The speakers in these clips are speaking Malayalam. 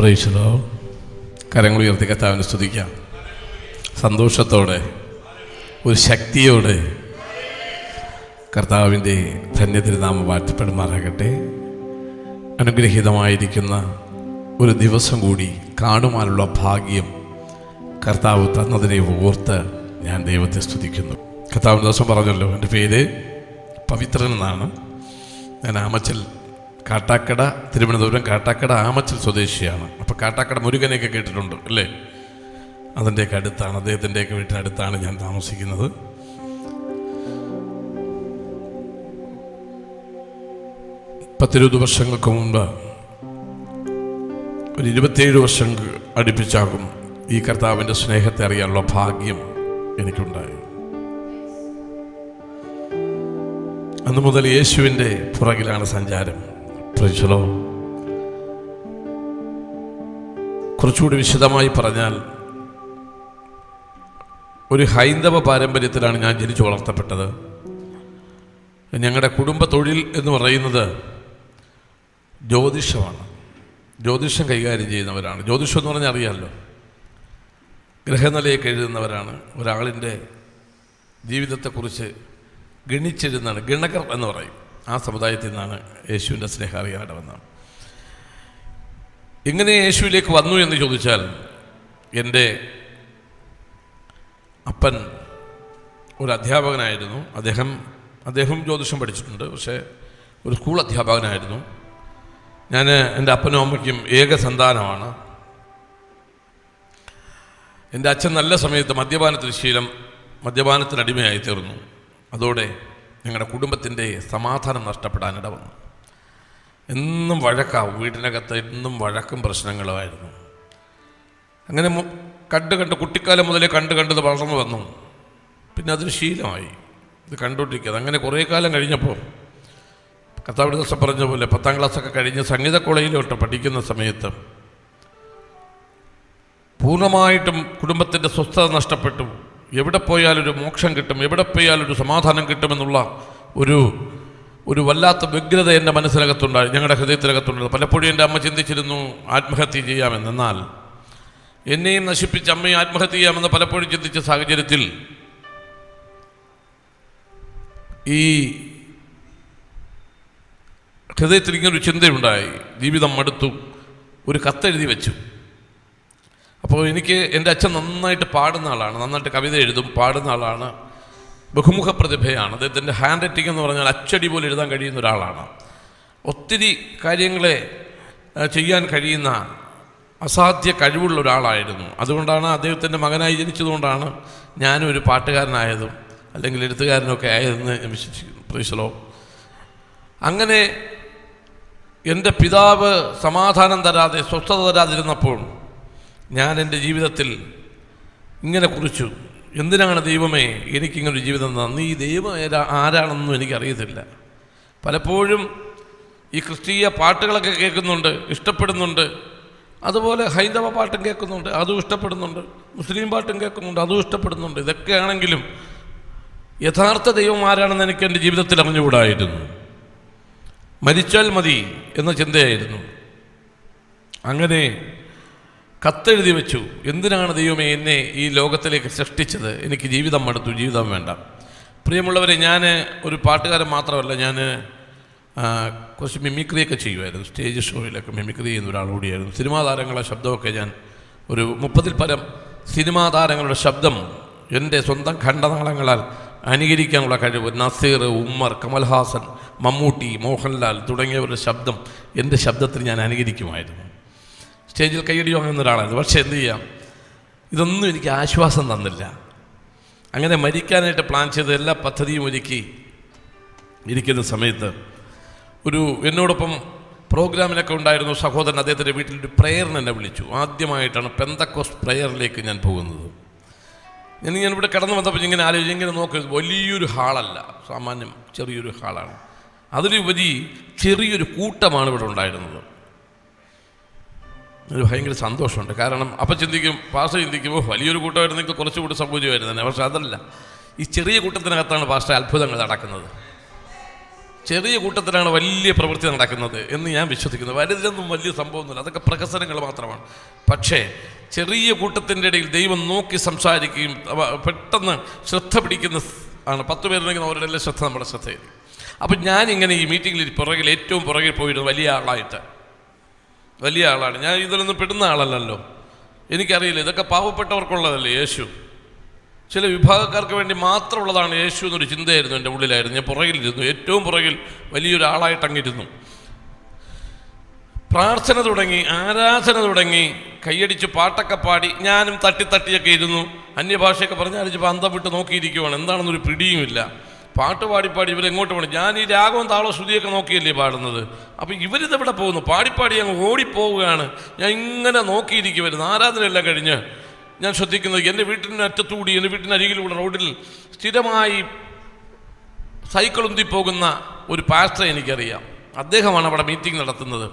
പ്രൈസലോ കരങ്ങൾ ഉയർത്തി കർത്താവിനെ സ്തുതിക്കാം. സന്തോഷത്തോടെ ഒരു ശക്തിയോടെ കർത്താവിന്റെ ധന്യതിരുനാമം വാഴ്ത്തപ്പെടുമാറാകട്ടെ. അനുഗ്രഹീതമായിരിക്കുന്ന ഒരു ദിവസം കൂടി കാണുവാനുള്ള ഭാഗ്യം കർത്താവ് തന്നതിനെ ഓർത്ത് ഞാൻ ദൈവത്തെ സ്തുതിക്കുന്നു. കർത്താവ് ദിവസം പറഞ്ഞല്ലോ എന്റെ പേര് പവിത്രൻ എന്നാണ്. ഞാൻ ആമച്ചൽ കാട്ടാക്കട തിരുവനന്തപുരം കാട്ടാക്കട ആമച്ചൽ സ്വദേശിയാണ്. അപ്പോൾ കാട്ടാക്കട മുരുകനെയൊക്കെ കേട്ടിട്ടുണ്ട് അല്ലേ? അതിന്റെയൊക്കെ അടുത്താണ് അദ്ദേഹത്തിന്റെയൊക്കെ വീട്ടിനടുത്താണ് ഞാൻ താമസിക്കുന്നത്. പത്തിരുപത് വർഷങ്ങൾക്ക് മുമ്പ് ഒരു ഇരുപത്തിയേഴ് വർഷം അടുപ്പിച്ചാകും ഈ കർത്താവിന്റെ സ്നേഹത്തെ അറിയാനുള്ള ഭാഗ്യം എനിക്കുണ്ടായി അന്ന് മുതൽ യേശുവിന്റെ പുറകിലാണ് സഞ്ചാരം. പ്രചലോ കുറച്ചുകൂടി വിശദമായി പറഞ്ഞാൽ ഒരു ഹൈന്ദവ പാരമ്പര്യത്തിലാണ് ഞാൻ ജനിച്ചു വളർത്തപ്പെട്ടത്. ഞങ്ങളുടെ കുടുംബ തൊഴിൽ എന്ന് പറയുന്നത് ജ്യോതിഷമാണ്. ജ്യോതിഷം കൈകാര്യം ചെയ്യുന്നവരാണ്. ജ്യോതിഷം എന്ന് പറഞ്ഞാൽ അറിയാമല്ലോ ഗ്രഹനിലയൊക്കെ എഴുതുന്നവരാണ്. ഒരാളിന്റെ ജീവിതത്തെക്കുറിച്ച് ഗണിച്ചെഴുതുന്നതാണ് ഗണകർ എന്ന് പറയും. ആ സമുദായത്തിൽ നിന്നാണ് യേശുവിന്റെ സ്നേഹം അറിയാനായിട്ട് വന്നത്. എങ്ങനെ യേശുവിലേക്ക് വന്നു എന്ന് ചോദിച്ചാൽ എന്റെ അപ്പൻ ഒരു അധ്യാപകനായിരുന്നു. അദ്ദേഹം അദ്ദേഹം ജ്യോതിഷം പഠിച്ചിട്ടുണ്ട് പക്ഷേ ഒരു സ്കൂൾ അധ്യാപകനായിരുന്നു. ഞാൻ എന്റെ അപ്പനും അമ്മയ്ക്കും ഏക സന്താനമാണ്. എന്റെ അച്ഛൻ നല്ല സമയത്ത് മദ്യപാനത്തിന് ശീലം മദ്യപാനത്തിന് അടിമയായി തീർന്നു അതോടെ ഞങ്ങളുടെ കുടുംബത്തിന്റെ സമാധാനം നഷ്ടപ്പെടാനിട വന്നു എന്നും വഴക്കാവും വീടിനകത്ത് എന്നും വഴക്കും പ്രശ്നങ്ങളുമായിരുന്നു അങ്ങനെ കണ്ട് കണ്ട് കുട്ടിക്കാലം മുതലേ കണ്ട് കണ്ടത് വളർന്നു വന്നു. പിന്നെ അതൊരു ശീലമായി. ഇത് കണ്ടുകൊണ്ടിരിക്കുന്നത് അങ്ങനെ കുറേ കാലം കഴിഞ്ഞപ്പോൾ കത്താവിടി ദിവസം പറഞ്ഞ പോലെ പത്താം ക്ലാസ്സൊക്കെ കഴിഞ്ഞ് സംഗീത കോളേജിലോട്ട് പഠിക്കുന്ന സമയത്ത് പൂർണമായിട്ടും കുടുംബത്തിന്റെ സ്വസ്ഥത നഷ്ടപ്പെട്ടു. എവിടെ പോയാലൊരു മോക്ഷം കിട്ടും എവിടെ പോയാലൊരു സമാധാനം കിട്ടുമെന്നുള്ള ഒരു ഒരു വല്ലാത്ത വ്യഗ്രത എന്റെ മനസ്സിനകത്തുണ്ടായി ഞങ്ങളുടെ ഹൃദയത്തിനകത്തുണ്ടായി. പലപ്പോഴും എന്റെ അമ്മ ചിന്തിച്ചിരുന്നു ആത്മഹത്യ ചെയ്യാമെന്ന്. എന്നാൽ എന്നെയും നശിപ്പിച്ച് അമ്മയെ ആത്മഹത്യ ചെയ്യാമെന്ന് പലപ്പോഴും ചിന്തിച്ച സാഹചര്യത്തിൽ ഈ ഹൃദയത്തിൽ ഇങ്ങനൊരു ചിന്തയുണ്ടായി. ജീവിതം മടുത്തു. ഒരു കത്തെഴുതി വെച്ചു. അപ്പോൾ എനിക്ക് എന്റെ അച്ഛൻ നന്നായിട്ട് പാടുന്ന ആളാണ് നന്നായിട്ട് കവിത എഴുതും പാടുന്ന ആളാണ്. ബഹുമുഖ പ്രതിഭയാണ്. അദ്ദേഹത്തിന്റെ ഹാൻഡ് റൈറ്റിംഗ് എന്ന് പറഞ്ഞാൽ അച്ചടി പോലെ എഴുതാൻ കഴിയുന്ന ഒരാളാണ്. ഒത്തിരി കാര്യങ്ങളെ ചെയ്യാൻ കഴിയുന്ന അസാധ്യ കഴിവുള്ള ഒരാളായിരുന്നു. അതുകൊണ്ടാണ് അദ്ദേഹത്തിന്റെ മകനായി ജനിച്ചതുകൊണ്ടാണ് ഞാനും ഒരു പാട്ടുകാരനായതും അല്ലെങ്കിൽ എഴുത്തുകാരനൊക്കെ ആയതെന്ന് ഞാൻ വിശ്വസിക്കുന്നു. പ്രതീക്ഷലോ അങ്ങനെ എന്റെ പിതാവ് സമാധാനം തരാതെ സ്വസ്ഥത തരാതിരുന്നപ്പോൾ ഞാൻ എന്റെ ജീവിതത്തിൽ ഇങ്ങനെ കുറിച്ചു. എന്തിനാണ് ദൈവമേ എനിക്കിങ്ങനൊരു ജീവിതം തന്നത് ഈ ദൈവം ആരാണെന്നും എനിക്കറിയത്തില്ല. പലപ്പോഴും ഈ ക്രിസ്തീയ പാട്ടുകളൊക്കെ കേൾക്കുന്നുണ്ട് ഇഷ്ടപ്പെടുന്നുണ്ട്. അതുപോലെ ഹൈന്ദവ പാട്ടും കേൾക്കുന്നുണ്ട് അതും ഇഷ്ടപ്പെടുന്നുണ്ട്. മുസ്ലിം പാട്ടും കേൾക്കുന്നുണ്ട് അതും ഇഷ്ടപ്പെടുന്നുണ്ട്. ഇതൊക്കെ ആണെങ്കിലും യഥാർത്ഥ ദൈവം ആരാണെന്ന് എനിക്ക് എന്റെ ജീവിതത്തിൽ അറിഞ്ഞുകൂടായിരുന്നു. മരിച്ചാൽ മതി എന്ന ചിന്തയായിരുന്നു. അങ്ങനെ കത്തെഴുതി വെച്ചു. എന്തിനാണ് ദൈവമേ എന്നെ ഈ ലോകത്തിലേക്ക് സൃഷ്ടിച്ചത്? എനിക്ക് ജീവിതം മടുത്തു. ജീവിതം വേണ്ട. പ്രിയമുള്ളവരെ ഞാൻ ഒരു പാട്ടുകാരൻ മാത്രമല്ല. ഞാൻ കുറച്ച് മിമിക്രിയൊക്കെ ചെയ്യുമായിരുന്നു. സ്റ്റേജ് ഷോയിലൊക്കെ മിമിക്രി ചെയ്യുന്ന ഒരാളുകൂടിയായിരുന്നു സിനിമാ താരങ്ങളെ ശബ്ദമൊക്കെ ഞാൻ ഒരു മുപ്പതിൽ പരം സിനിമാ താരങ്ങളുടെ ശബ്ദം എന്റെ സ്വന്തം ഖണ്ഡനാളങ്ങളാൽ അനുകരിക്കാനുള്ള കഴിവ് നസീർ ഉമ്മർ കമൽഹാസൻ മമ്മൂട്ടി മോഹൻലാൽ തുടങ്ങിയവരുടെ ശബ്ദം എന്റെ ശബ്ദത്തിൽ ഞാൻ അനുകരിക്കുമായിരുന്നു. സ്റ്റേജിൽ കൈയടി വാങ്ങുന്ന ഒരാളായിരുന്നു. പക്ഷേ എന്ത് ചെയ്യാം? ഇതൊന്നും എനിക്ക് ആശ്വാസം തന്നില്ല. അങ്ങനെ മരിക്കാനായിട്ട് പ്ലാൻ ചെയ്ത എല്ലാ പദ്ധതിയും ഒരുക്കി ഇരിക്കുന്ന സമയത്ത് ഒരു എന്നോടൊപ്പം പ്രോഗ്രാമിലൊക്കെ ഉണ്ടായിരുന്നു സഹോദരൻ അദ്ദേഹത്തിന്റെ വീട്ടിൽ ഒരു പ്രേയറിന് എന്നെ വിളിച്ചു. ആദ്യമായിട്ടാണ് പെന്തക്കോസ് പ്രേയറിലേക്ക് ഞാൻ പോകുന്നത്. ഞാൻ ഞാൻ ഇവിടെ കടന്നു വന്നപ്പോൾ ഇങ്ങനെ ആലോചിച്ച് ഇങ്ങനെ നോക്കരുത് വലിയൊരു ഹാളല്ല. സാമാന്യം ചെറിയൊരു ഹാളാണ്. അതിലുപരി ചെറിയൊരു കൂട്ടമാണ് ഇവിടെ ഉണ്ടായിരുന്നത്. ഒരു ഭയങ്കര സന്തോഷമുണ്ട്. കാരണം അപ്പം ചിന്തിക്കും പാസ്റ്റർ ചിന്തിക്കുമ്പോൾ വലിയൊരു കൂട്ടമായിരുന്നെങ്കിൽ കുറച്ചുകൂടി സംഭവിച്ചുമായിരുന്നു തന്നെ പക്ഷെ അതല്ല. ഈ ചെറിയ കൂട്ടത്തിനകത്താണ് പാസ്റ്റർ അത്ഭുതങ്ങൾ നടക്കുന്നത്. ചെറിയ കൂട്ടത്തിലാണ് വലിയ പ്രവൃത്തി നടക്കുന്നത് എന്ന് ഞാൻ വിശ്വസിക്കുന്നു. വലുതിലൊന്നും വലിയ സംഭവമൊന്നുമില്ല. അതൊക്കെ പ്രഹസനങ്ങൾ മാത്രമാണ്. പക്ഷേ ചെറിയ കൂട്ടത്തിന്റെ ഇടയിൽ ദൈവം നോക്കി സംസാരിക്കുകയും പെട്ടെന്ന് ശ്രദ്ധ പിടിക്കുന്ന ആണ്. പത്ത് പേരുണ്ടെങ്കിൽ അവരുടെ ശ്രദ്ധ നമ്മുടെ ശ്രദ്ധയിൽ. അപ്പം ഞാനിങ്ങനെ ഈ മീറ്റിങ്ങിൽ പുറകിൽ ഏറ്റവും പുറകിൽ പോയിട്ട് വലിയ ആളായിട്ട്. വലിയ ആളാണ്. ഞാൻ ഇതിലൊന്നും പെടുന്ന ആളല്ലല്ലോ. എനിക്കറിയില്ല ഇതൊക്കെ പാവപ്പെട്ടവർക്കുള്ളതല്ലേ യേശു. ചില വിഭാഗക്കാർക്ക് വേണ്ടി മാത്രമുള്ളതാണ് യേശു എന്നൊരു ചിന്തയായിരുന്നു എന്റെ ഉള്ളിലായിരുന്നു. ഞാൻ പുറകിലിരുന്നു. ഏറ്റവും പുറകിൽ വലിയൊരാളായിട്ടങ്ങിരുന്നു പ്രാർത്ഥന തുടങ്ങി ആരാധന തുടങ്ങി കൈയടിച്ച് പാട്ടൊക്കെ പാടി ഞാനും തട്ടി തട്ടിയൊക്കെ ഇരുന്നു. അന്യഭാഷയൊക്കെ പറഞ്ഞ് ആലോചിച്ചപ്പോൾ അന്തം വിട്ട് നോക്കിയിരിക്കുവാണ്. എന്താണെന്നൊരു പിടിയുമില്ല. പാട്ട് പാടി പാടി ഇവരെങ്ങോട്ട് പോകണം ഞാൻ ഈ രാഗവും താളവും ശ്രുതിയൊക്കെ നോക്കിയല്ലേ പാടുന്നത്. അപ്പോൾ ഇവരിതെവിടെ പോകുന്നു? പാടിപ്പാടി അങ്ങ് ഓടിപ്പോവുകയാണ്. ഞാൻ ഇങ്ങനെ നോക്കിയിരിക്കുമായിരുന്നു ആരാധനയെല്ലാം കഴിഞ്ഞ്. ഞാൻ ശ്രദ്ധിക്കുന്നത് എന്റെ വീട്ടിന്റെ അറ്റത്തുകൂടി എന്റെ വീട്ടിന്റെ അരികിലുള്ള റോഡിൽ സ്ഥിരമായി സൈക്കിൾ ഉന്തി പോകുന്ന ഒരു പാസ്റ്റർ എനിക്കറിയാം. അദ്ദേഹമാണ് അവിടെ മീറ്റിംഗ് നടത്തുന്നത്.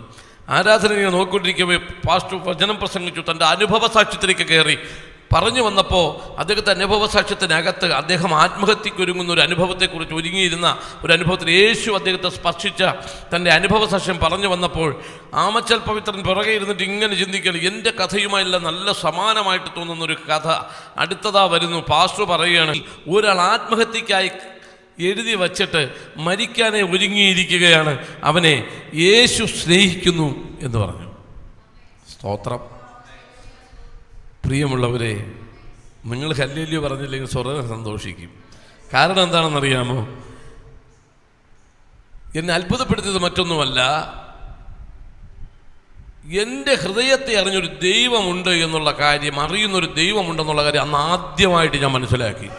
ആരാധന ഇങ്ങനെ നോക്കിക്കൊണ്ടിരിക്കവേ പാസ്റ്റർ വചനം പ്രസംഗിച്ചു തന്റെ അനുഭവ സാക്ഷ്യത്തിലേക്ക് കയറി. പറഞ്ഞു വന്നപ്പോൾ അദ്ദേഹത്തെ അനുഭവ സാക്ഷ്യത്തിനകത്ത് അദ്ദേഹം ആത്മഹത്യക്ക് ഒരുങ്ങുന്ന ഒരു അനുഭവത്തെക്കുറിച്ച് ഒരുങ്ങിയിരുന്ന ഒരു അനുഭവത്തിൽ യേശു അദ്ദേഹത്തെ സ്പർശിച്ച തന്റെ അനുഭവ സാക്ഷ്യം പറഞ്ഞു വന്നപ്പോൾ ആമച്ചൽ പവിത്രൻ പുറകെ ഇരുന്നിട്ട് ഇങ്ങനെ ചിന്തിക്കണം എന്റെ കഥയുമായുള്ള നല്ല സമാനമായിട്ട് തോന്നുന്ന ഒരു കഥ അടുത്തതാ വരുന്നു. പാസ്റ്റർ പറയുകയാണ് ഒരാൾ ആത്മഹത്യക്കായി എഴുതി വച്ചിട്ട് മരിക്കാനെ ഒരുങ്ങിയിരിക്കുകയാണ് അവനെ യേശു സ്നേഹിക്കുന്നു എന്ന് പറഞ്ഞു. സ്തോത്രം. പ്രിയമുള്ളവരെ നിങ്ങൾ ഹല്ലേലിയോ പറഞ്ഞില്ലെങ്കിൽ സ്വർഗം സന്തോഷിക്കും. കാരണം എന്താണെന്നറിയാമോ? എന്നെ അത്ഭുതപ്പെടുത്തിയത് മറ്റൊന്നുമല്ല എന്റെ ഹൃദയത്തെ അറിഞ്ഞൊരു ദൈവമുണ്ട് എന്നുള്ള കാര്യം അറിയുന്നൊരു ദൈവമുണ്ടെന്നുള്ള കാര്യം അന്ന് ആദ്യമായിട്ട് ഞാൻ മനസ്സിലാക്കി.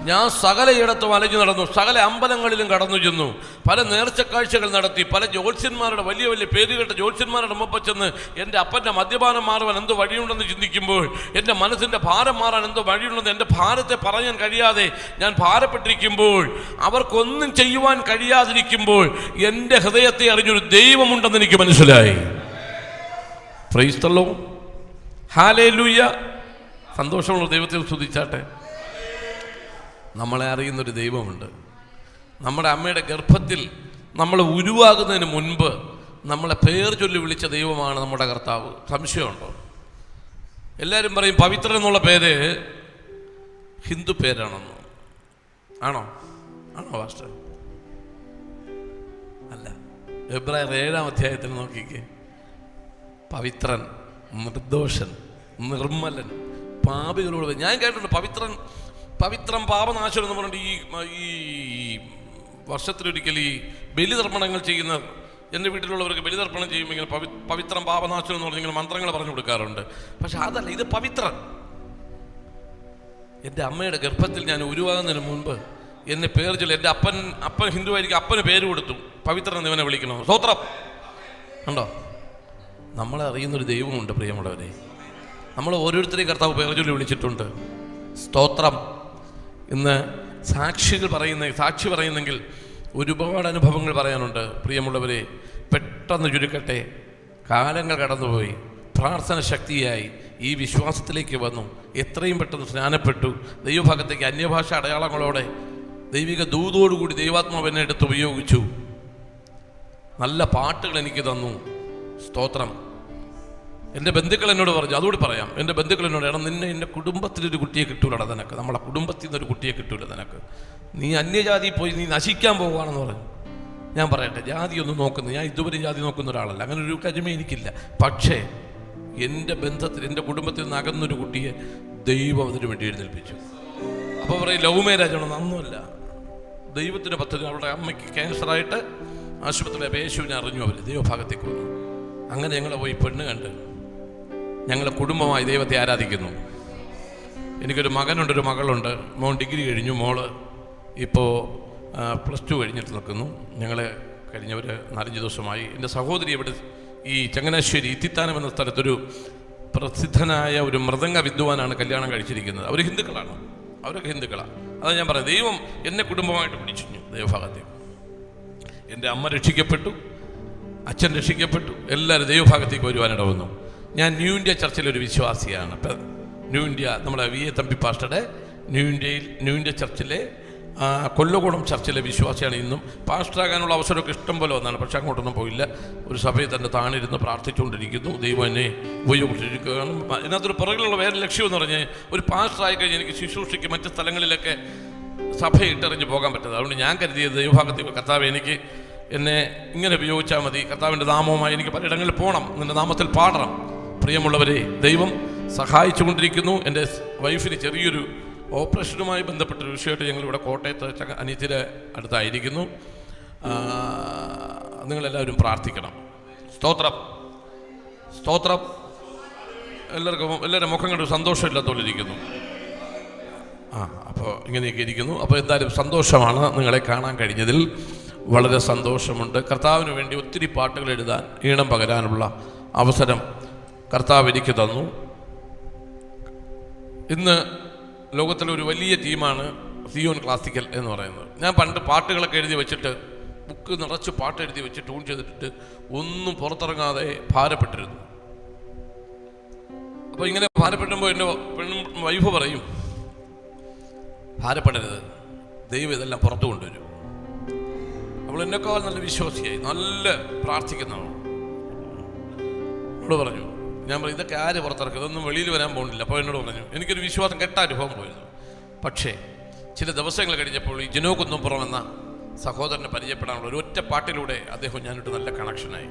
ഞാൻ സകലയിടത്തും അലഞ്ഞു നടന്നു. സകല അമ്പലങ്ങളിലും കടന്നു ചെന്നു. പല നേർച്ചക്കാഴ്ചകൾ നടത്തി. പല ജ്യോത്സ്യന്മാരുടെ വലിയ വലിയ പേരുകെട്ട ജ്യോത്സ്യന്മാരുടെ മുമ്പ് ചെന്ന് എന്റെ അപ്പന്റെ മദ്യപാനം മാറുവാൻ എന്ത് വഴിയുണ്ടെന്ന് ചിന്തിക്കുമ്പോൾ എന്റെ മനസ്സിന്റെ ഭാരം മാറാൻ എന്ത് വഴിയുണ്ടെന്ന് എന്റെ ഭാരത്തെ പറയാൻ കഴിയാതെ ഞാൻ ഭാരപ്പെട്ടിരിക്കുമ്പോൾ അവർക്കൊന്നും ചെയ്യുവാൻ കഴിയാതിരിക്കുമ്പോൾ എന്റെ ഹൃദയത്തെ അറിഞ്ഞൊരു ദൈവമുണ്ടെന്ന് എനിക്ക് മനസ്സിലായി. പ്രൈസ്തല്ലോ ഹാലേ ലൂയ സന്തോഷമുള്ള ദൈവത്തെ സ്തുതിച്ചാട്ടെ. നമ്മളെ അറിയുന്നൊരു ദൈവമുണ്ട്. നമ്മുടെ അമ്മയുടെ ഗർഭത്തിൽ നമ്മൾ ഉരുവാകുന്നതിന് മുൻപ് നമ്മളെ പേർ ചൊല്ലി വിളിച്ച ദൈവമാണ് നമ്മുടെ കർത്താവ്. സംശയമുണ്ടോ? എല്ലാവരും പറയും പവിത്രൻ എന്നുള്ള പേര് ഹിന്ദു പേരാണെന്ന്? ആണോ? ആണോ പാസ്റ്റർ അല്ല എബ്രായർ ഏഴാം അധ്യായത്തിൽ നോക്കിക്കേ. പവിത്രൻ നിർദോഷൻ നിർമ്മലൻ പാപികളോട് ഞാൻ കേട്ടിട്ടുണ്ട് പവിത്രൻ പവിത്രം പാപനാശനം എന്ന് പറഞ്ഞിട്ട് ഈ ഈ വർഷത്തിലൊരിക്കൽ ഈ ബലിതർപ്പണങ്ങൾ ചെയ്യുന്ന എന്റെ വീട്ടിലുള്ളവർക്ക് ബലിതർപ്പണം ചെയ്യുമ്പോൾ ഇങ്ങനെ പവി പവിത്രം പാപനാശനം എന്ന് പറഞ്ഞ് മന്ത്രങ്ങൾ പറഞ്ഞു കൊടുക്കാറുണ്ട്. പക്ഷെ അതല്ല ഇത് പവിത്രൻ എന്റെ അമ്മയുടെ ഗർഭത്തിൽ ഞാൻ ഉരുവാകുന്നതിന് മുൻപ് എന്നെ പേർ ചൊല്ലി എന്റെ അപ്പൻ അപ്പൻ ഹിന്ദു ആയിരിക്കും അപ്പന് പേര് കൊടുത്തു. പവിത്ര എന്ന് ഇവനെ വിളിക്കണം. സ്തോത്രം ഉണ്ടോ നമ്മളെ അറിയുന്നൊരു ദൈവമുണ്ട് പ്രിയമുള്ളവരെ. നമ്മൾ ഓരോരുത്തരെയും കർത്താവ് പേർ ചൊല്ലി വിളിച്ചിട്ടുണ്ട്. സ്തോത്രം. ഇന്ന് സാക്ഷികൾ പറയുന്ന സാക്ഷി പറയുന്നെങ്കിൽ ഒരുപാട് അനുഭവങ്ങൾ പറയാനുണ്ട്. പ്രിയമുള്ളവരെ പെട്ടെന്ന് ചുരുക്കട്ടെ. കാലങ്ങൾ കടന്നുപോയി. പ്രാർത്ഥന ശക്തിയായി. ഈ വിശ്വാസത്തിലേക്ക് വന്നു. എത്രയും പെട്ടെന്ന് സ്നാനപ്പെട്ടു. ദൈവഭാഗത്തേക്ക് അന്യഭാഷ അടയാളങ്ങളോടെ ദൈവിക ദൂതോടുകൂടി ദൈവാത്മാവ് എന്നെ എടുത്ത് ഉപയോഗിച്ചു. നല്ല പാട്ടുകൾ എനിക്ക് തന്നു. സ്തോത്രം. എന്റെ ബന്ധുക്കൾ എന്നോട് പറഞ്ഞു അതുകൂടി പറയാം. എന്റെ ബന്ധുക്കൾ എന്നോട് എടാ നിന്നെ എന്റെ കുടുംബത്തിലൊരു കുട്ടിയെ കിട്ടൂലടാ നിനക്ക്. നമ്മളെ കുടുംബത്തിൽ നിന്നൊരു കുട്ടിയെ കിട്ടൂല നിനക്ക്. നീ അന്യജാതി പോയി നീ നശിക്കാൻ പോവുകയാണെന്ന് പറഞ്ഞു. ഞാൻ പറയട്ടെ ജാതി ഒന്നും നോക്കുന്നു ഞാൻ ഇതുവരെ ജാതി നോക്കുന്ന ഒരാളല്ല. അങ്ങനെ ഒരു കരിമ എനിക്കില്ല. പക്ഷേ എന്റെ ബന്ധത്തിൽ എന്റെ കുടുംബത്തിൽ നിന്ന് അകന്നൊരു കുട്ടിയെ ദൈവം അതിനു വേണ്ടി എഴുന്നേൽപ്പിച്ചു. അപ്പോൾ പറയും ലവ് മാരേജ് ആണോ ഒന്നുമല്ല ദൈവത്തിന്റെ പദ്ധതി അവളുടെ അമ്മയ്ക്ക് ക്യാൻസറായിട്ട് ആശുപത്രിയിലെ യേശുവിനെ അറിഞ്ഞു അവർ ദൈവഭാഗത്തേക്ക് വന്നു. അങ്ങനെ ഞങ്ങളെ പോയി പെണ്ണ് കണ്ട്. ഞങ്ങൾ കുടുംബമായി ദൈവത്തെ ആരാധിക്കുന്നു. എനിക്കൊരു മകനുണ്ട് ഒരു മകളുണ്ട്. മോൻ ഡിഗ്രി കഴിഞ്ഞു മോൾ ഇപ്പോൾ പ്ലസ് ടു കഴിഞ്ഞിട്ട് നിൽക്കുന്നു. ഞങ്ങൾ കഴിഞ്ഞ ഒരു നാലഞ്ച് ദിവസമായി. എന്റെ സഹോദരി ഇവിടെ ഈ ചങ്ങനാശ്ശേരി ഇത്തിത്താനം എന്ന സ്ഥലത്തൊരു പ്രസിദ്ധനായ ഒരു മൃദംഗ വിദ്വാനാണ് കല്യാണം കഴിച്ചിരിക്കുന്നത്. അവർ ഹിന്ദുക്കളാണ്. അവരൊക്കെ ഹിന്ദുക്കളാണ് അതാണ് ഞാൻ പറയുന്നത് ദൈവം എന്നെ കുടുംബമായിട്ട് പിടിച്ചു ദൈവഭാഗത്തേക്ക്. എന്റെ അമ്മ രക്ഷിക്കപ്പെട്ടു അച്ഛൻ രക്ഷിക്കപ്പെട്ടു എല്ലാവരും ദൈവഭാഗത്തേക്ക് വരുവാനിട വന്നു ഞാൻ ന്യൂ ഇന്ത്യ ചർച്ചിലെ ഒരു വിശ്വാസിയാണ്. ന്യൂ ഇന്ത്യ നമ്മുടെ വി എ തമ്പി പാസ്റ്ററുടെ ന്യൂ ഇന്ത്യയിൽ ന്യൂ ഇന്ത്യ ചർച്ചിലെ ആ, കൊല്ലകോണം ചർച്ചിലെ വിശ്വാസിയാണ് ഇന്നും. പാസ്റ്ററാകാനുള്ള അവസരമൊക്കെ ഇഷ്ടം പോലെ വന്നാണ് പക്ഷെ അങ്ങോട്ടൊന്നും പോയില്ല. ഒരു സഭയെ തന്നെ താണിരുന്ന് പ്രാർത്ഥിച്ചുകൊണ്ടിരിക്കുന്നു. ദൈവം എന്നെ ഉപയോഗിച്ചിരിക്കുകയാണ് ഇതിനകത്തൊരു പുറകിലുള്ള വേറെ ലക്ഷ്യം എന്ന് പറഞ്ഞാൽ ഒരു പാസ്റ്ററായി കഴിഞ്ഞ് എനിക്ക് ശുശ്രൂഷയ്ക്ക് മറ്റ് സ്ഥലങ്ങളിലൊക്കെ സഭ ഇട്ടെറിഞ്ഞ് പോകാൻ പറ്റുന്നത് അതുകൊണ്ട് ഞാൻ കരുതിയത് ദൈവഭാഗത്തിൽ കർത്താവ് എനിക്ക് എന്നെ ഇങ്ങനെ ഉപയോഗിച്ചാൽ മതി. കർത്താവിന്റെ നാമവുമായി എനിക്ക് പലയിടങ്ങളിൽ പോകണം. നിന്റെ നാമത്തിൽ പാടണം. പ്രിയമുള്ളവരെ ദൈവം സഹായിച്ചുകൊണ്ടിരിക്കുന്നു. എന്റെ വൈഫിന് ചെറിയൊരു ഓപ്പറേഷനുമായി ബന്ധപ്പെട്ടൊരു വിഷയമായിട്ട് ഞങ്ങളിവിടെ കോട്ടയത്ത് ചക അനിയത്തിന്റെ അടുത്തായിരിക്കുന്നു. നിങ്ങളെല്ലാവരും പ്രാർത്ഥിക്കണം. സ്തോത്രം. സ്തോത്രം. എല്ലാവർക്കും എല്ലാവരുടെ മുഖം കണ്ട് സന്തോഷമില്ലാത്തോണ്ടിരിക്കുന്നു. ആ അപ്പോൾ ഇങ്ങനെയൊക്കെ ഇരിക്കുന്നു. അപ്പോൾ എന്തായാലും സന്തോഷമാണ് നിങ്ങളെ കാണാൻ കഴിഞ്ഞതിൽ. വളരെ സന്തോഷമുണ്ട്. കർത്താവിന് വേണ്ടി ഒത്തിരി പാട്ടുകൾ എഴുതാൻ ഈണം പകരാനുള്ള അവസരം കർത്താവ് എനിക്ക് തന്നു. ഇന്ന് ലോകത്തിലെ ഒരു വലിയ ടീമാണ് സിയോൺ ക്ലാസിക്കൽ എന്ന് പറയുന്നത്. ഞാൻ പണ്ട് പാട്ടുകളൊക്കെ എഴുതി വെച്ചിട്ട് ബുക്ക് നിറച്ച് പാട്ട് എഴുതി വെച്ച് ട്യൂൺ ചെയ്തിട്ട് ഒന്നും പുറത്തിറങ്ങാതെ ഭാരപ്പെട്ടിരുന്നു. അപ്പോൾ ഇങ്ങനെ ഭാരപ്പെട്ടുമ്പോൾ എന്റെ പെണ്ണും വൈഫ് പറയും ഭാരപ്പെടരുത്. ദൈവം ഇതെല്ലാം പുറത്തു കൊണ്ടുവരും. അവൾ എന്നെക്കാൾ നല്ല വിശ്വാസിയായി നല്ല പ്രാർത്ഥിക്കുന്നതാണ് എന്നോട് പറഞ്ഞു ഞാൻ പറഞ്ഞു ഇതൊക്കെ ആര് പുറത്തിറക്കും? ഇതൊന്നും വെളിയിൽ വരാൻ പോകുന്നില്ല അപ്പോൾ എന്നോട് പറഞ്ഞു എനിക്കൊരു വിശ്വാസം കെട്ട അനുഭവം പോയിരുന്നു. പക്ഷേ ചില ദിവസങ്ങൾ കഴിഞ്ഞപ്പോൾ ഈ ജനോ കുന്നപ്പുറം എന്ന സഹോദരനെ പരിചയപ്പെടാനുള്ള ഒരു ഒറ്റ പാട്ടിലൂടെ അദ്ദേഹം ഞാനിട്ട് നല്ല കണക്ഷനായി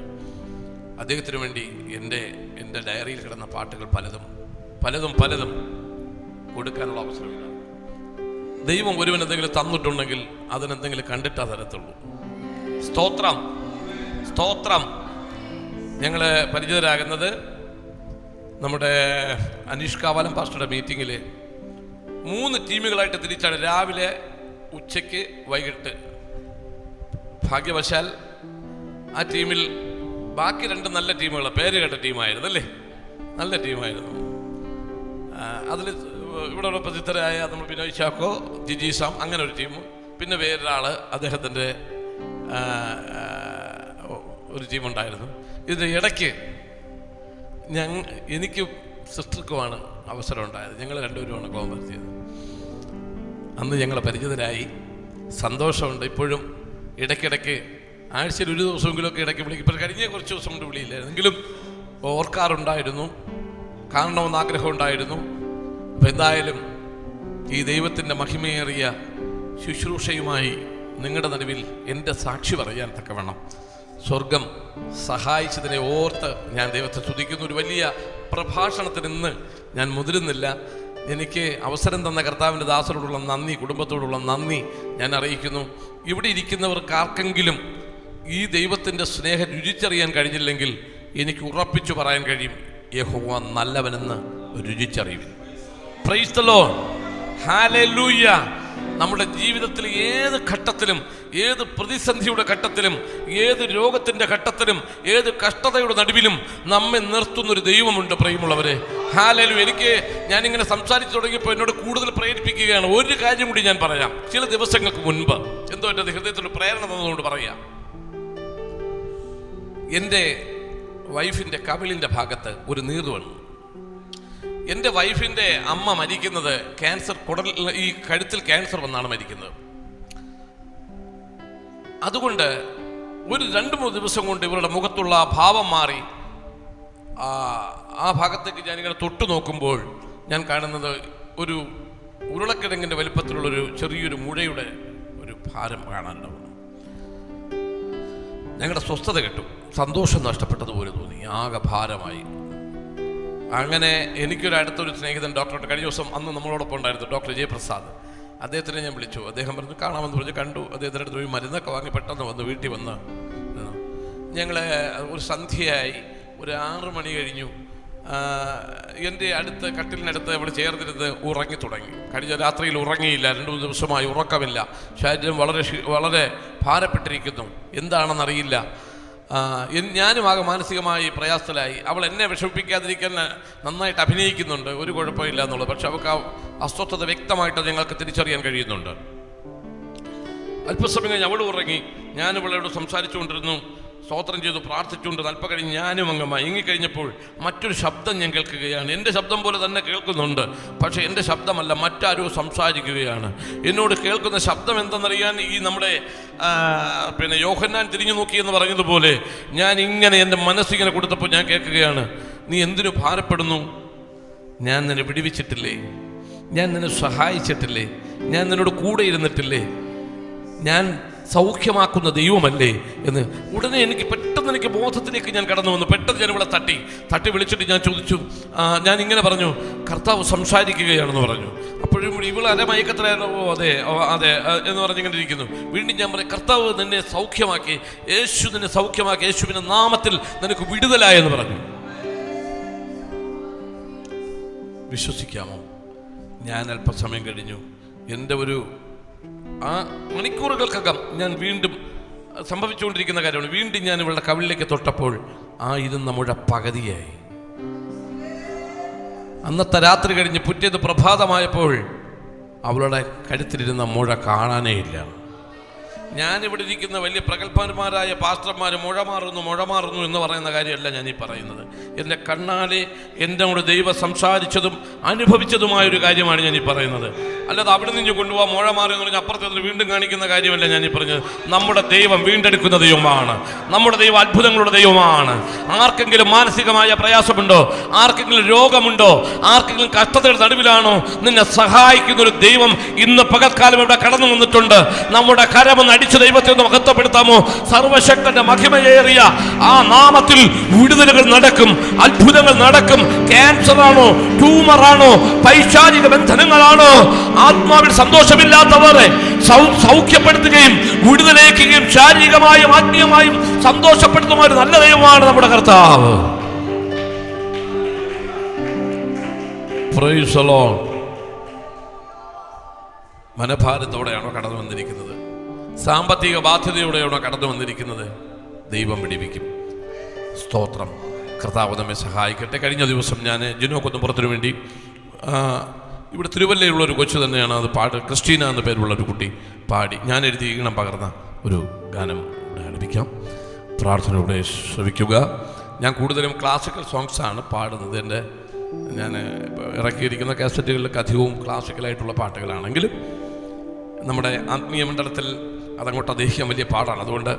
അദ്ദേഹത്തിന് വേണ്ടി എന്റെ എന്റെ ഡയറിയിൽ കിടന്ന പാട്ടുകൾ പലതും പലതും പലതും കൊടുക്കാനുള്ള അവസരമില്ല ദൈവം ഒരുവൻ എന്തെങ്കിലും തന്നിട്ടുണ്ടെങ്കിൽ അതിനെന്തെങ്കിലും കണ്ടിട്ടാ തരത്തുള്ളൂ. സ്തോത്രം സ്തോത്രം. ഞങ്ങൾ പരിചിതരാകുന്നത് നമ്മുടെ അനീഷ് കാവാലം പാസ്റ്ററുടെ മീറ്റിങ്ങിൽ മൂന്ന് ടീമുകളായിട്ട് തിരിച്ചാണ് രാവിലെ ഉച്ചയ്ക്ക് വൈകിട്ട്. ഭാഗ്യവശാൽ ആ ടീമിൽ ബാക്കി രണ്ട് നല്ല ടീമുകൾ പേര് കേട്ട ടീമായിരുന്നു അല്ലേ? നല്ല ടീമായിരുന്നു. അതിൽ ഇവിടെ പ്രസിദ്ധരായ നമ്മൾ ബിനോയ് ചാക്കോ ജിജി സാം അങ്ങനെ ഒരു ടീം പിന്നെ വേറൊരാൾ അദ്ദേഹത്തിന്റെ ഒരു ടീമുണ്ടായിരുന്നു. ഇതിന്റെ ഇടയ്ക്ക് ഞങ്ങ എനിക്ക് സിസ്റ്റർക്കുമാണ് അവസരം ഉണ്ടായത് ഞങ്ങൾ രണ്ടുപേരുമാണ് കോമ്പർത്തിയത് അന്ന് ഞങ്ങൾ പരിചിതരായി. സന്തോഷമുണ്ട്. ഇപ്പോഴും ഇടയ്ക്കിടയ്ക്ക് ആഴ്ചയിൽ ഒരു ദിവസമെങ്കിലുമൊക്കെ ഇടയ്ക്ക് വിളിക്കും. ഇപ്പോൾ കഴിഞ്ഞ കുറച്ച് ദിവസം കൊണ്ട് വിളിയില്ലായിരുന്നെങ്കിലും ഓർക്കാറുണ്ടായിരുന്നു. കാണണമെന്ന് ആഗ്രഹം ഉണ്ടായിരുന്നു എന്തായാലും ഈ ദൈവത്തിന്റെ മഹിമയേറിയ ശുശ്രൂഷയുമായി നിങ്ങളുടെ നടുവിൽ എന്റെ സാക്ഷി പറയാൻ തക്കവണ്ണം സ്വർഗം സഹായിച്ചതിനെ ഓർത്ത് ഞാൻ ദൈവത്തെ സ്തുതിക്കുന്ന. ഒരു വലിയ പ്രഭാഷണത്തിന് ഇന്ന് ഞാൻ മുതിരുന്നില്ല. എനിക്ക് അവസരം തന്ന കർത്താവിന്റെ ദാസരോടുള്ള നന്ദി കുടുംബത്തോടുള്ള നന്ദി ഞാൻ അറിയിക്കുന്നു. ഇവിടെ ഇരിക്കുന്നവർക്ക് ആർക്കെങ്കിലും ഈ ദൈവത്തിന്റെ സ്നേഹം രുചിച്ചറിയാൻ കഴിഞ്ഞില്ലെങ്കിൽ എനിക്ക് ഉറപ്പിച്ചു പറയാൻ കഴിയും. യഹോവ നല്ലവനെന്ന് രുചിച്ചറിയുവിൻ. പ്രൈസ് ദ ലോർഡ് ഹാലൂയ നമ്മുടെ ജീവിതത്തിൽ ഏത് ഘട്ടത്തിലും ഏത് പ്രതിസന്ധിയുടെ ഘട്ടത്തിലും ഏത് രോഗത്തിന്റെ ഘട്ടത്തിലും ഏത് കഷ്ടതയുടെ നടുവിലും നമ്മെ നിർത്തുന്നൊരു ദൈവമുണ്ട് പ്രിയമുള്ളവരെ. ഹാലലു എനിക്ക് ഞാനിങ്ങനെ സംസാരിച്ചു തുടങ്ങിയപ്പോൾ എന്നോട് കൂടുതൽ പ്രേരിപ്പിക്കുകയാണ്. ഒരു കാര്യം കൂടി ഞാൻ പറയാം. ചില ദിവസങ്ങൾക്ക് മുൻപ് എന്തോ എന്റെ ഹൃദയത്തിൽ പ്രേരണ തന്നതുകൊണ്ട് പറയാം. എന്റെ വൈഫിന്റെ കവിളിന്റെ ഭാഗത്ത് ഒരു നീർ വന്നു എന്റെ വൈഫിന്റെ അമ്മ മരിക്കുന്നത് ക്യാൻസർ കുടൽ ഈ കഴുത്തിൽ ക്യാൻസർ വന്നാണ് മരിക്കുന്നത്. അതുകൊണ്ട് ഒരു രണ്ട് മൂന്ന് ദിവസം കൊണ്ട് ഇവരുടെ മുഖത്തുള്ള ഭാവം മാറി. ആ ഭാഗത്തേക്ക് ഞാനിങ്ങനെ തൊട്ടു നോക്കുമ്പോൾ ഞാൻ കാണുന്നത് ഒരു ഉരുളക്കിഴങ്ങിന്റെ വലിപ്പത്തിലുള്ളൊരു ചെറിയൊരു മുഴയുടെ ഒരു ഭാരം കാണാനുണ്ടാവും ഞങ്ങളുടെ സ്വസ്ഥത കിട്ടും. സന്തോഷം നഷ്ടപ്പെട്ടതുപോലെ തോന്നി. ആകെ ഭാരമായി. അങ്ങനെ എനിക്കൊരു അടുത്തൊരു സ്നേഹിതൻ ഡോക്ടറുടെ കഴിഞ്ഞ ദിവസം അന്ന് നമ്മളോടൊപ്പം ഉണ്ടായിരുന്നു ഡോക്ടർ ജയപ്രസാദ്. അദ്ദേഹത്തിനെ ഞാൻ വിളിച്ചു. അദ്ദേഹം പറഞ്ഞു കാണാമെന്ന് പറഞ്ഞു കണ്ടു. അദ്ദേഹത്തിന്റെ അടുത്ത് പോയി മരുന്നൊക്കെ വാങ്ങി പെട്ടെന്ന് വന്ന് വീട്ടിൽ വന്ന് ഞങ്ങൾ ഒരു സന്ധ്യയായി ഒരു ആറ് മണി കഴിഞ്ഞു. എന്റെ അടുത്ത് കട്ടിലിനടുത്ത് അവൾ ചേർന്നിരുന്ന് ഉറങ്ങി തുടങ്ങി. കഴിഞ്ഞ രാത്രിയിൽ ഉറങ്ങിയില്ല. രണ്ട് മൂന്ന് ദിവസമായി ഉറക്കമില്ല. ശരീരം വളരെ വളരെ ഭാരപ്പെട്ടിരിക്കുന്നു. എന്താണെന്നറിയില്ല. ഞാനും ആകെ മാനസികമായി പ്രയാസത്തിലായി. അവൾ എന്നെ വിഷമിപ്പിക്കാതിരിക്കാൻ നന്നായിട്ട് അഭിനയിക്കുന്നുണ്ട്. ഒരു കുഴപ്പമില്ല എന്നുള്ളത്. പക്ഷെ അവൾക്ക് ആ അസ്വസ്ഥത വ്യക്തമായിട്ട് ഞങ്ങൾക്ക് തിരിച്ചറിയാൻ കഴിയുന്നുണ്ട്. അല്പസമയം കഴിഞ്ഞ് അവൾ ഉറങ്ങി ഞാനിവളോട് സംസാരിച്ചുകൊണ്ടിരുന്നു. സ്തോത്രം ചെയ്തു പ്രാർത്ഥിച്ചുകൊണ്ട് അല്പം കഴിഞ്ഞ് ഞാനും അങ്ങ് മയങ്ങിക്കഴിഞ്ഞപ്പോൾ മറ്റൊരു ശബ്ദം ഞാൻ കേൾക്കുകയാണ്. എന്റെ ശബ്ദം പോലെ തന്നെ കേൾക്കുന്നുണ്ട് പക്ഷേ എന്റെ ശബ്ദമല്ല മറ്റാരോ സംസാരിക്കുകയാണ്. എന്നോട് കേൾക്കുന്ന ശബ്ദം എന്തെന്നറിയാൻ ഈ നമ്മുടെ പിന്നെ യോഹന്നാൻ തിരിഞ്ഞു നോക്കി എന്ന് പറഞ്ഞതുപോലെ ഞാൻ ഇങ്ങനെ എന്റെ മനസ്സിങ്ങനെ കൊടുത്തപ്പോൾ ഞാൻ കേൾക്കുകയാണ് നീ എന്തിനു ഭാരപ്പെടുന്നു? ഞാൻ നിന്നെ വിടുവിച്ചിട്ടില്ലേ? ഞാൻ നിന്നെ സഹായിച്ചിട്ടില്ലേ? ഞാൻ നിന്നോട് കൂടെ ഇരുന്നിട്ടില്ലേ? ഞാൻ സൗഖ്യമാക്കുന്ന ദൈവമല്ലേ എന്ന്. ഉടനെ എനിക്ക് പെട്ടെന്ന് എനിക്ക് ബോധത്തിലേക്ക് ഞാൻ കടന്നു വന്നു. പെട്ടെന്ന് ഞാൻ ഇവിടെ തട്ടി. തട്ടി വിളിച്ചിട്ട് ഞാൻ ചോദിച്ചു ഞാൻ ഇങ്ങനെ പറഞ്ഞു കർത്താവ് സംസാരിക്കുകയാണെന്ന് പറഞ്ഞു. അപ്പോഴും ഇവൾ അരമയക്കത്തിലായിരുന്നു ഓ അതെ അതെ എന്ന് പറഞ്ഞിങ്ങനെ ഇരിക്കുന്നു. വീണ്ടും ഞാൻ പറയും കർത്താവ് നിന്നെ സൗഖ്യമാക്കി യേശു നിന്നെ സൗഖ്യമാക്കി യേശുവിന്റെ നാമത്തിൽ നിനക്ക് വിടുതലായെന്ന് പറഞ്ഞു. വിശ്വസിക്കാമോ? ഞാൻ അല്പസമയം കഴിഞ്ഞു. എന്റെ ഒരു ആ മണിക്കൂറുകൾക്കകം ഞാൻ വീണ്ടും സംഭവിച്ചുകൊണ്ടിരിക്കുന്ന കാര്യമാണ്. വീണ്ടും ഞാൻ ഇവളുടെ കവിളിലേക്ക് തൊട്ടപ്പോൾ ആ ഇത് നമ്മുടെ പകുതിയായി. അന്നത്തെ രാത്രി കഴിഞ്ഞ് പുറ്റേത് പ്രഭാതമായപ്പോൾ അവളുടെ കഴുത്തിലിരുന്ന മുഴ കാണാനേ ഇല്ല. ഞാനിവിടെ ഇരിക്കുന്ന വലിയ പ്രഗത്ഭന്മാരായ പാസ്റ്റർമാർ മുഴ മുഴമാറുന്നു മുഴ മാറുന്നു എന്ന് പറയുന്ന കാര്യമല്ല ഞാൻ ഈ പറയുന്നത്. എന്റെ കണ്ണാലെ കൂടെ ദൈവം സംസാരിച്ചതും അനുഭവിച്ചതുമായ ഒരു കാര്യമാണ് ഞാൻ ഈ പറയുന്നത്. അല്ലാതെ അവിടെ നിന്ന് കൊണ്ടുപോകാൻ മുഴ മാറി എന്ന് പറഞ്ഞാൽ അപ്പുറത്ത് വീണ്ടും കാണിക്കുന്ന കാര്യമല്ല ഞാൻ ഈ പറഞ്ഞത്. നമ്മുടെ ദൈവം വീണ്ടെടുക്കുന്ന ദൈവമാണ്. നമ്മുടെ ദൈവം അത്ഭുതങ്ങളുടെ ദൈവമാണ്. ആർക്കെങ്കിലും മാനസികമായ പ്രയാസമുണ്ടോ? ആർക്കെങ്കിലും രോഗമുണ്ടോ? ആർക്കെങ്കിലും കഷ്ടതയുടെ നടുവിലാണോ? നിന്നെ സഹായിക്കുന്ന ഒരു ദൈവം ഇന്ന് പകൽക്കാലം ഇവിടെ കടന്നു വന്നിട്ടുണ്ട്. നമ്മുടെ കരമൊന്ന് അടിച്ചു ദൈവത്തെ ഒന്ന് മഹത്വപ്പെടുത്താമോ? സർവശക്തന്റെ മഹിമയേറിയ ആ നാമത്തിൽ വിടുതലുകൾ നടക്കും അത്ഭുതങ്ങൾ നടക്കും. ക്യാൻസർ ആണോ ട്യൂമർ ആണോ പൈശാചിക ബന്ധനങ്ങളാണോ? ആത്മാവിൽ സന്തോഷമില്ലാത്തവരെ സൗഖ്യപ്പെടുത്തുകയും വിടുതലേക്കുകയും ശാരീരികമായും ആത്മീയമായും സന്തോഷപ്പെടുത്തുന്ന ഒരു നല്ല ദൈവമാണ് നമ്മുടെ കർത്താവ്. മനഭാരത്തോടെയാണോ കടന്നു വന്നിരിക്കുന്നത് സാമ്പത്തിക ബാധ്യതയോടെയാണോ കടന്നു വന്നിരിക്കുന്നത്. ദൈവം പിടിപ്പിക്കും സ്തോത്രം. കർത്താവ് നമ്മെ സഹായിക്കട്ടെ. കഴിഞ്ഞ ദിവസം ഞാൻ ജിനോക്കൊന്നുപുറത്തിനു വേണ്ടി ഇവിടെ തിരുവല്ലയുള്ള ഒരു കൊച്ചു തന്നെയാണ് അത് പാട് ക്രിസ്റ്റീന എന്ന പേരുള്ള ഒരു കുട്ടി പാടി. ഞാൻ എഴുതി ഈണം പകർന്ന ഒരു ഗാനം ഇവിടെ ആലപിക്കാം. പ്രാർത്ഥനയോടെ ശ്രവിക്കുക. ഞാൻ കൂടുതലും ക്ലാസിക്കൽ സോങ്സ് ആണ് പാടുന്നത്. എന്റെ ഞാൻ ഇറക്കിയിരിക്കുന്ന കാസറ്റുകളിലൊക്കെ അധികവും ക്ലാസിക്കലായിട്ടുള്ള പാട്ടുകളാണെങ്കിലും നമ്മുടെ ആത്മീയ മണ്ഡലത്തിൽ അതങ്ങോട്ട് അദ്ദേഹം വലിയ പാടാണ്. അതുകൊണ്ട്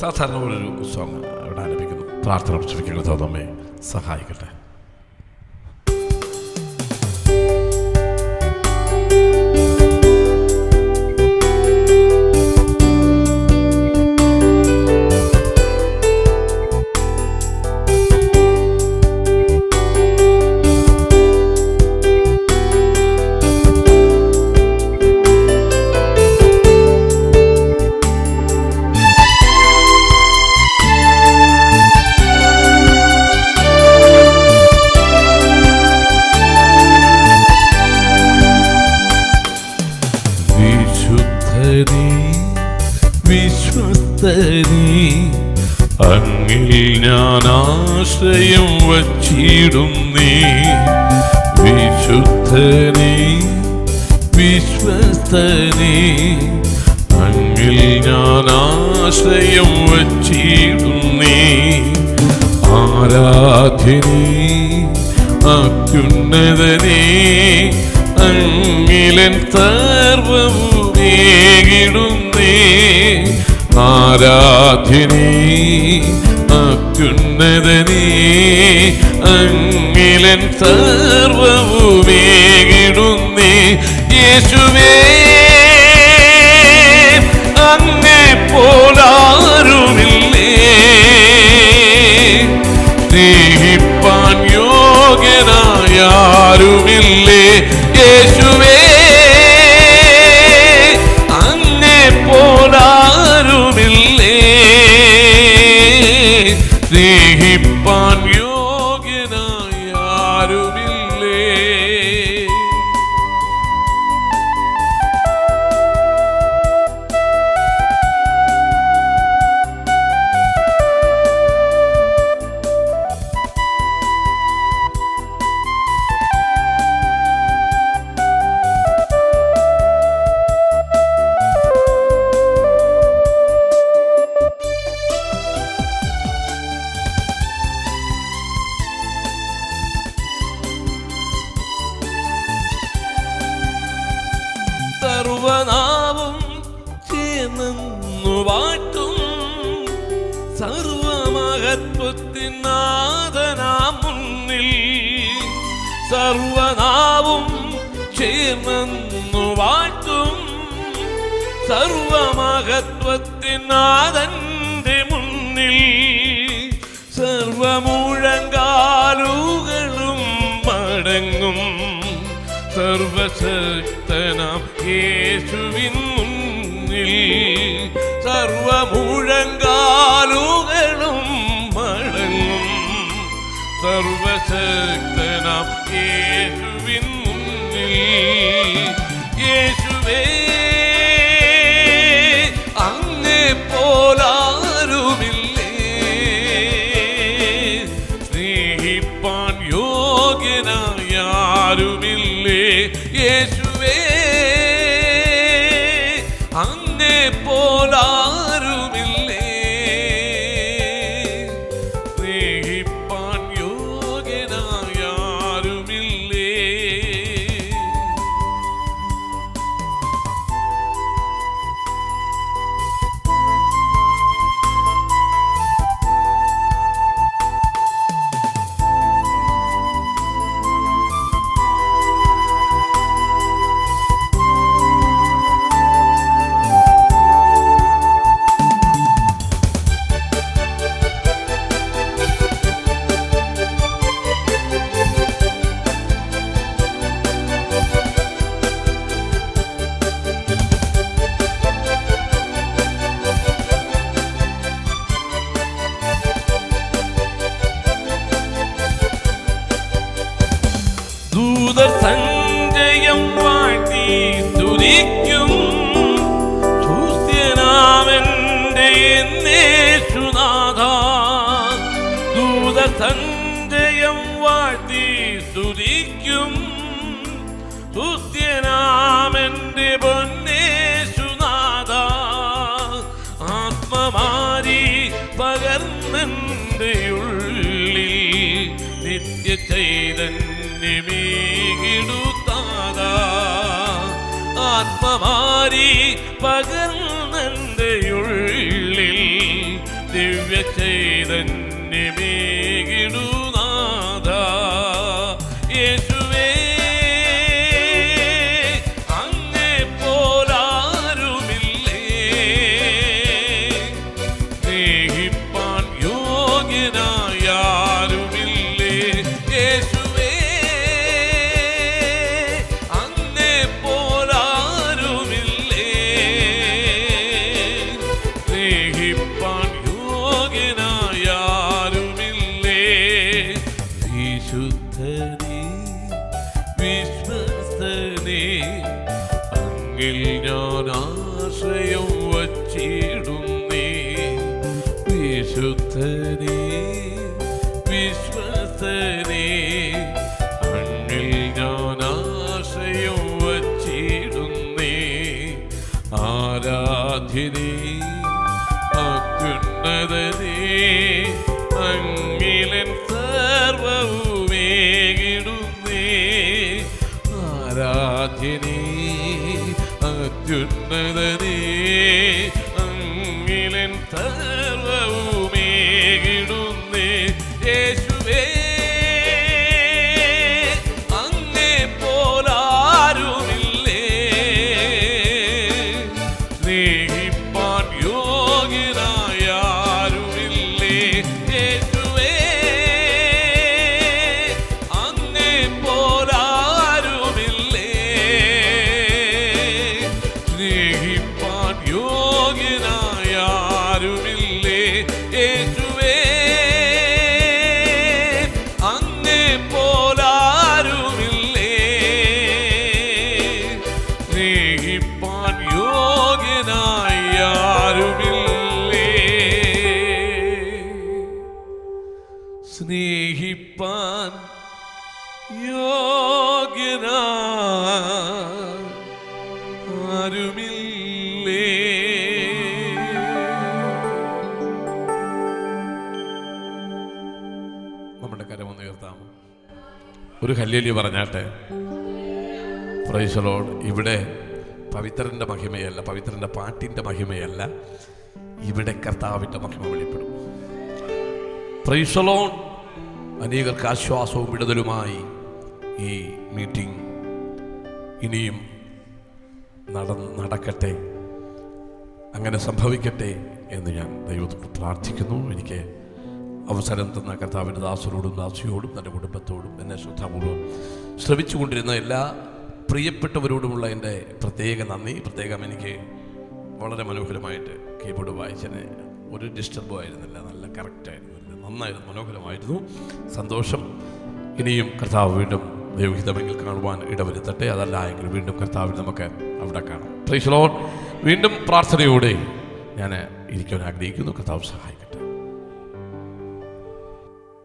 സാധാരണ പോലൊരു സോങ് അവിടെ ആരംഭിക്കുന്നു പ്രാർത്ഥന ശ്രമിക്കുന്നത് നമ്മെ സഹായിക്കട്ടെ. ആരാധ്യനീ അത്യുന്നതനേ അങ്ങിലൻ സർവമേകിടുന്നേ ആരാധ്യനേ അത്യുന്നതനേ അങ്ങിലൻ സർവമേകിടുന്നേ യേശുവേ അങ്ങേ പോലാരുമില്ലേ? بالله സർവമഹത്വത്തിനാഥന്റെ മുന്നിൽ സർവമൂഴങ്കാലുകളും മടങ്ങും. സർവശക്തനാം യേശുവിൻ മുന്നിൽ സർവമൂഴങ്കാലുകളും മടങ്ങും. സർവശക്തനാം আমারি സാധ്യതേ അത്യുന്നതനേ യോഗ്യനായ ആരുമില്ലേ? യേശു ഹല്ലേലി പറഞ്ഞാട്ടെ പ്രൈസലോൺ ഇവിടെ പവിത്രന്റെ മഹിമയല്ല പവിത്രന്റെ പാട്ടിന്റെ മഹിമയല്ല ഇവിടെ കർത്താവിന്റെ മഹിമ വെളിപ്പെടും. പ്രൈസലോൺ അനേകർക്ക് ആശ്വാസവും വിടുതലുമായി ഈ മീറ്റിംഗ് ഇനിയും നട നടക്കട്ടെ അങ്ങനെ സംഭവിക്കട്ടെ എന്ന് ഞാൻ ദൈവത്തോട് പ്രാർത്ഥിക്കുന്നു. എനിക്ക് അവസരം തന്ന കർത്താവിന്റെ ദാസരോടും ദാസിയോടും തന്റെ കുടുംബത്തോടും എന്നെ ശ്രദ്ധാപൂർവം ശ്രമിച്ചുകൊണ്ടിരുന്ന എല്ലാ പ്രിയപ്പെട്ടവരോടുമുള്ള എന്റെ പ്രത്യേക നന്ദി. പ്രത്യേകം എനിക്ക് വളരെ മനോഹരമായിട്ട് കീബോർഡ് വായിച്ചതിന് ഒരു ഡിസ്റ്റർബോ ആയിരുന്നില്ല. നല്ല കറക്റ്റായിരുന്നു നന്നായിരുന്നു. മനോഹരമായിരുന്നു. സന്തോഷം. ഇനിയും കർത്താവ് വീണ്ടും ദൈവഹിതമെങ്കിൽ കാണുവാൻ ഇടവരുത്തട്ടെ. അതല്ല എങ്കിൽ വീണ്ടും കർത്താവിൽ നമുക്ക് അവിടെ കാണാം. ലോഡ് വീണ്ടും പ്രാർത്ഥനയോടെ ഞാൻ ഇരിക്കാൻ ആഗ്രഹിക്കുന്നു. കർത്താവ് സഹായിക്കട്ടെ.